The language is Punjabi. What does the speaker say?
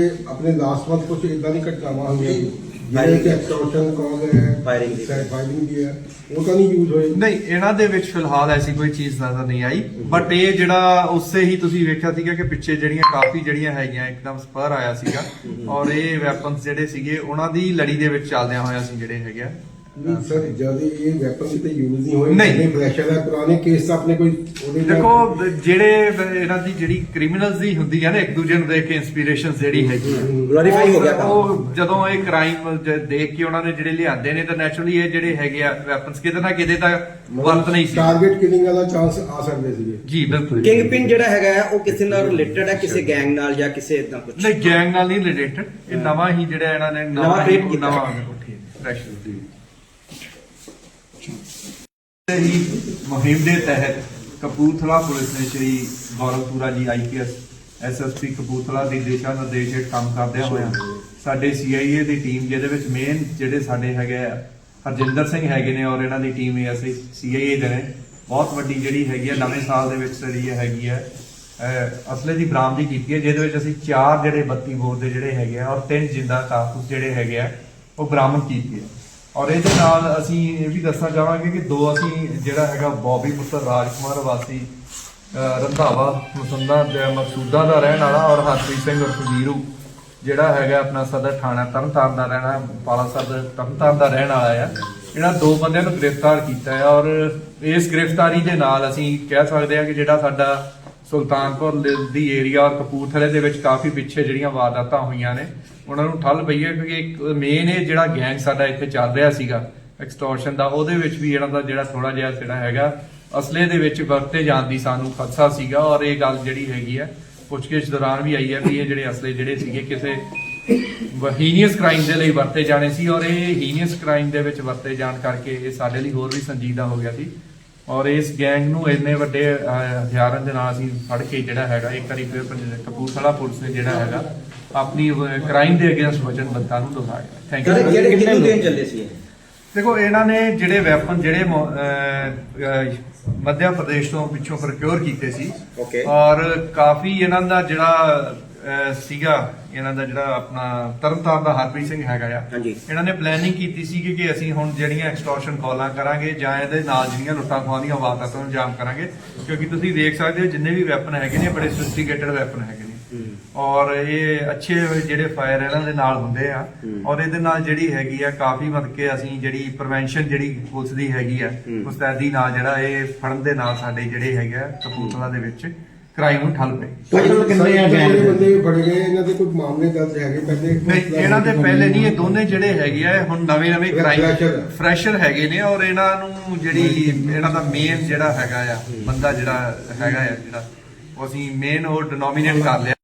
ਆਪਣੇ ਲਾਸਟ ਮੰਥ ਕੁਝ ਇਦਾਂ ਦੀ ਘਟਨਾਵਾਂ ਹੋਈਆਂ ਜੀ। ਜਿਹੜੇ ਕਿ ਐਕਸਟੋਰਸ਼ਨ ਕਾਲ ਹੈ Firing ਦੀ। ਫਾਇਰਿੰਗ ਦੀ ਹੈ ਉਹ ਤਾਂ ਨਹੀਂ ਯੂਜ਼ ਹੋਏ ਨਹੀਂ ਇਹਨਾਂ ਦੇ ਵਿੱਚ ਫਿਲਹਾਲ ਐਸੀ ਕੋਈ ਚੀਜ਼ ਨਜ਼ਰ ਨਹੀਂ ਆਈ ਬਟ ਇਹ ਜਿਹੜਾ ਉਸੇ ਹੀ ਤੁਸੀਂ ਵੇਖਿਆ ਸੀਗਾ ਕਿ ਪਿੱਛੇ ਜਿਹੜੀਆਂ ਕਾਫੀ ਜਿਹੜੀਆਂ ਹੈਗੀਆਂ ਇੱਕਦਮ ਸਪਰ ਆਇਆ ਸੀਗਾ ਔਰ ਇਹ ਵੈਪਨਸ ਜਿਹੜੇ ਸੀਗੇ ਉਹਨਾਂ ਦੀ ਲੜੀ ਦੇ ਵਿੱਚ ਚੱਲਦਿਆਂ ਹੋਇਆ ਸੀ ਜਿਹੜੇ ਹੈਗੇ ਆ ਨਹੀਂ ਸਰ ਜਦ ਇਹ ਵੈਪਨ ਕਿਤੇ ਯੂਜ਼ ਨਹੀਂ ਹੋਏ ਨਹੀਂ। ਫਲੈਸ਼ਰ ਹੈ ਪੁਰਾਣੇ ਕੇਸ ਤਾਂ ਆਪਣੇ ਕੋਈ ਉਹਦੇ ਨਾਲ- ਦੇਖੋ ਜਿਹੜੇ ਇਹਨਾਂ ਦੀ ਜਿਹੜੀ ਕ੍ਰਿਮੀਨਲਸ ਦੀ ਹੁੰਦੀ ਹੈ ਨਾ ਇੱਕ ਦੂਜੇ ਨੂੰ ਦੇਖ ਕੇ ਇਨਸਪੀਰੇਸ਼ਨ ਜਿਹੜੀ ਹੈਗੀ ਆ। Glorify ਹੋ ਗਿਆ ਕੰਮ। ਉਹ ਜਦੋਂ ਇਹ ਕ੍ਰਾਈਮ ਦੇਖ ਕੇ ਉਹਨਾਂ ਨੇ ਜਿਹੜੇ ਲਿਆਂਦੇ ਨੇ ਤਾਂ ਨੈਚੁਰਲੀ ਇਹ ਜਿਹੜੇ ਹੈਗੇ ਆ ਵੈਪਨਸ ਕਿਤੇ ਨਾ ਕਿਤੇ ਤਾਂ ਵਰਤ ਨਹੀਂ ਸੀ। ਟਾਰਗੇਟ ਕਿਲਿੰਗ ਵਾਲਾ ਚਾਂਸ ਆ ਸਕਦੇ ਸੀਗੇ। ਜੀ ਬਿਲਕੁਲ। ਕਿੰਗ ਪਿਨ ਜਿਹੜਾ ਹੈਗਾ ਹੈ, ਉਹ ਕਿਸੇ ਨਾਲ ਰਿਲੇਟਡ ਹੈ ਕਿਸੇ ਗੈਂਗ ਨਾਲ ਜਾਂ ਕਿਸੇ ਇਦਾਂ ਕੁਝ ਨਹੀਂ ਗੈਂਗ ਨਾਲ ਨਹੀਂ ਰਿਲੇਟਡ ਇਹ ਨਵਾਂ ਹੀ ਜਿਹੜਾ ਇਹਨਾਂ ਨੇ ਨਵਾਂ ਹੀ create ਕੀਤਾ। ਨਵਾਂ ਫਰੈਸ਼ ਹੀ ਮੁਹਿੰਮ ਦੇ ਤਹਿਤ ਕਪੂਰਥਲਾ ਪੁਲਿਸ ਨੇ ਸ਼੍ਰੀ ਗੌਰਵਪੁਰਾ ਜੀ ਆਈਪੀਐਸ ਐਸਐਸਪੀ ਕਪੂਰਥਲਾ ਦੇ ਦਿਸ਼ਾ ਨਿਰਦੇਸ਼ ਹੇਠ ਕੰਮ ਕਰਦਿਆਂ ਹੋਇਆਂ ਸਾਡੇ ਸੀਆਈਏ ਦੀ ਟੀਮ, ਜਿਹਦੇ ਵਿੱਚ ਮੇਨ ਜਿਹੜੇ ਸਾਡੇ ਹੈਗੇ ਆ, ਹਰਜਿੰਦਰ ਸਿੰਘ ਹੈਗੇ ਨੇ ਔਰ ਇਹਨਾਂ ਦੀ ਟੀਮ ਐਸਏ ਸੀਆਈਏ ਦੇ ਨੇ। ਬਹੁਤ ਵੱਡੀ ਜਿਹੜੀ ਹੈਗੀ ਆ, ਨਵੇਂ ਸਾਲ ਦੇ ਵਿੱਚ ਜਿਹੜੀ ਹੈਗੀ ਆ ਅਸਲੇ ਦੀ ਬਰਾਮਦੀ ਕੀਤੀ ਹੈ, ਜਿਹਦੇ ਵਿੱਚ ਅਸੀਂ ਚਾਰ ਜਿਹੜੇ 32 ਬੋਰ ਦੇ ਜਿਹੜੇ ਹੈਗੇ ਆ ਔਰ ਤਿੰਨ ਜਿੰਦਾ ਕਾਰਤੂਸ ਜਿਹੜੇ ਹੈਗੇ ਆ, ਉਹ ਬਰਾਮਦ ਕੀਤੇ ਆ। ਔਰ ਇਹਦੇ ਨਾਲ ਅਸੀਂ ਇਹ ਵੀ ਦੱਸਣਾ ਚਾਹਾਂਗੇ ਕਿ ਦੋ ਅਸੀਂ ਜਿਹੜਾ ਹੈਗਾ ਬੌਬੀ ਪੁੱਤਰ ਰਾਜਕੁਮਾਰ ਵਾਸੀ ਰੰਧਾਵਾ, ਮਸੰਦਾ ਦੇ ਮਕਸੂਦਾ ਦਾ ਰਹਿਣ ਵਾਲਾ ਔਰ ਹਰਪ੍ਰੀਤ ਸਿੰਘ ਉਰਫ ਵੀਰੂ, ਜਿਹੜਾ ਹੈਗਾ ਆਪਣਾ ਸਦਰ ਥਾਣਾ ਤਰਨਤਾਰਨ ਦਾ ਰਹਿਣਾ, ਪਾਲਾ ਸਦਰ ਤਰਨਤਾਰਨ ਦਾ ਰਹਿਣ ਵਾਲਾ ਆ। ਇਹਨਾਂ ਦੋ ਬੰਦਿਆਂ ਨੂੰ ਗ੍ਰਿਫਤਾਰ ਕੀਤਾ ਹੈ ਔਰ ਇਸ ਗ੍ਰਿਫਤਾਰੀ ਦੇ ਨਾਲ ਅਸੀਂ ਕਹਿ ਸਕਦੇ ਹਾਂ ਕਿ ਜਿਹੜਾ ਸਾਡਾ ਸੁਲਤਾਨਪੁਰ ਦੀ ਏਰੀਆ ਔਰ ਕਪੂਰਥਲੇ ਦੇ ਵਿੱਚ ਕਾਫੀ ਪਿੱਛੇ ਜਿਹੜੀਆਂ ਵਾਰਦਾਤਾਂ ਹੋਈਆਂ ਨੇ, ਉਹਨਾਂ ਨੂੰ ਠੱਲ ਪਈ ਹੈ ਕਿਉਂਕਿ ਇੱਕ ਮੇਨ ਇਹ ਜਿਹੜਾ ਗੈਂਗ ਸਾਡਾ ਇੱਥੇ ਚੱਲ ਰਿਹਾ ਸੀਗਾ ਐਕਸਟੋਰਸ਼ਨ ਦਾ, ਉਹਦੇ ਵਿੱਚ ਵੀ ਇਹਨਾਂ ਦਾ ਜਿਹੜਾ ਥੋੜਾ ਜਿਹਾ ਜਿਹੜਾ ਹੈਗਾ, ਅਸਲੇ ਦੇ ਵਿੱਚ ਵਰਤੇ ਜਾਣ ਦੀ ਸਾਨੂੰ ਖਦਸ਼ਾ ਸੀਗਾ ਔਰ ਇਹ ਗੱਲ ਜਿਹੜੀ ਹੈਗੀ ਹੈ, ਪੁੱਛਗਿੱਛ ਦੌਰਾਨ ਵੀ ਆਈ ਹੈ ਵੀ ਇਹ ਜਿਹੜੇ ਅਸਲੇ ਜਿਹੜੇ ਸੀਗੇ ਕਿਸੇ ਹੀਨੀਅਸ ਕ੍ਰਾਈਮ ਦੇ ਲਈ ਵਰਤੇ ਜਾਣੇ ਸੀ ਔਰ ਇਹ ਹੀਨੀਅਸ ਕ੍ਰਾਈਮ ਦੇ ਵਿੱਚ ਵਰਤੇ ਜਾਣ ਕਰਕੇ ਇਹ ਸਾਡੇ ਲਈ ਹੋਰ ਵੀ ਸੰਜੀਦਾ ਹੋ ਗਿਆ ਸੀ। ਔਰ ਇਸ ਗੈਂਗ ਨੂੰ ਇੰਨੇ ਵੱਡੇ ਹਥਿਆਰਾਂ ਦੇ ਨਾਲ ਅਸੀਂ ਫੜ ਕੇ ਜਿਹੜਾ ਹੈਗਾ ਇੱਕ ਵਾਰੀ ਫਿਰ ਪੰਜ- ਕਪੂਰਥਲਾ ਪੁਲਿਸ ਨੇ ਜਿਹੜਾ ਹੈਗਾ ਆਪਣੀ ਕ੍ਰਾਈਮ ਦੇ ਅਗੇਂਸਟ ਵਚਨਬੱਧਤਾ ਨੂੰ ਦਿਖਾਇਆ ਥੈਂਕ ਯੂ ਜਿਹੜੇ ਕਿੰਨੇ ਦਿਨ ਚੱਲੇ ਸੀ? ਦੇਖੋ ਇਹਨਾਂ ਨੇ ਜਿਹੜੇ ਵੈਪਨ ਜਿਹੜੇ ਮੋ- ਅਹ, ਅਹ, ਮੱਧ ਪ੍ਰਦੇਸ਼ ਤੋਂ ਪਿੱਛੋਂ ਪ੍ਰੋਕਿਉਰ ਕੀਤੇ ਸੀ. ਔਰ ਕਾਫੀ ਇਹਨਾਂ ਦਾ ਜਿਹੜਾ ਸੀਗਾ ਇਹਨਾਂ ਦਾ ਜਿਹੜਾ ਆਪਣਾ ਤਰਨਤਾਰਨ ਦਾ ਹਰਪ੍ਰੀਤ ਸਿੰਘ ਹੈਗਾ ਆ। ਹਾਂਜੀ। ਇਹਨਾਂ ਨੇ ਪਲੈਨਿੰਗ ਕੀਤੀ ਸੀ ਕਿ ਅਸੀਂ ਹੁਣ ਜਿਹੜੀਆਂ ਐਕਸਟੋਰਸ਼ਨ ਕਾਲਾਂ ਕਰਾਂਗੇ ਜਾਂ ਇਹਦੇ ਨਾਲ ਜਿਹੜੀਆਂ ਲੁੱਟਾਂ ਖੋਹਾਂ ਦੀਆਂ ਵਾਰਦਾਤਾਂ ਨੂੰ ਅੰਜਾਮ ਕਰਾਂਗੇ ਕਿਉਂਕਿ ਤੁਸੀਂ ਦੇਖ ਸਕਦੇ ਹੋ ਜਿੰਨੇ ਵੀ ਵੈਪਨ ਹੈਗੇ ਨੇ ਬੜੇ ਸੋਫਿਸਟੀਕੇਟਡ ਵੈਪਨ ਹੈਗੇ ਨੇ। ਔਰ ਇਹ ਅੱਛੇ ਜਿਹੜੇ ਫਾਇਰ ਇਹਨਾਂ ਦੇ ਨਾਲ ਹੁੰਦੇ ਆ। ਔਰ ਇਹਦੇ ਨਾਲ ਜਿਹੜੀ ਹੈਗੀ ਆ ਕਾਫੀ ਮਤਲਬ ਕਿ ਅਸੀਂ ਜਿਹੜੀ ਪ੍ਰੀਵੈਂਸ਼ਨ ਜਿਹੜੀ ਪੁਲਿਸ ਦੀ ਹੈਗੀ ਆ ਮੁਸਤੈਦੀ ਨਾਲ ਜਿਹੜਾ ਇਹ ਫੜਨ ਦੇ ਨਾਲ ਸਾਡੇ ਜਿਹੜੇ ਹੈਗੇ ਆ ਕਪੂਰਥਲਾ ਦੇ ਵਿੱਚ। ਕ੍ਰਾਈਮ ਨੂੰ ਠੱਲ ਪਈ ਟੋਟਲ ਕਿੰਨੇ ਆ ਜਿਹੜੇ ਬੰਦੇ ਫੜੇ ਗਏ ਇਹਨਾਂ ਦੇ ਕੋਈ ਮਾਮਲੇ ਦਰਜ ਹੈਗੇ ਪਹਿਲੇ ਨਹੀਂ ਇਹਨਾਂ ਦੇ ਪਹਿਲੇ ਨਹੀਂ ਇਹ ਦੋਨੇ ਜਿਹੜੇ ਹੈਗੇ ਆ ਇਹ ਹੁਣ ਨਵੇਂ ਨਵੇਂ ਕ੍ਰਾਈਮ। ਫਰੈਸ਼ਰ ਹੈਗੇ ਨੇ ਔਰ ਇਹਨਾਂ ਨੂੰ ਜਿਹੜੀ ਇਹਨਾਂ ਦਾ ਮੇਨ ਜਿਹੜਾ ਹੈਗਾ ਆ ਬੰਦਾ ਜਿਹੜਾ ਹੈਗਾ ਆ ਜਿਹੜਾ ਉਹ ਅਸੀਂ ਮੇਨ ਉਹ ਡਿਨੋਮੀਨੇਟ ਕਰ ਲਿਆ।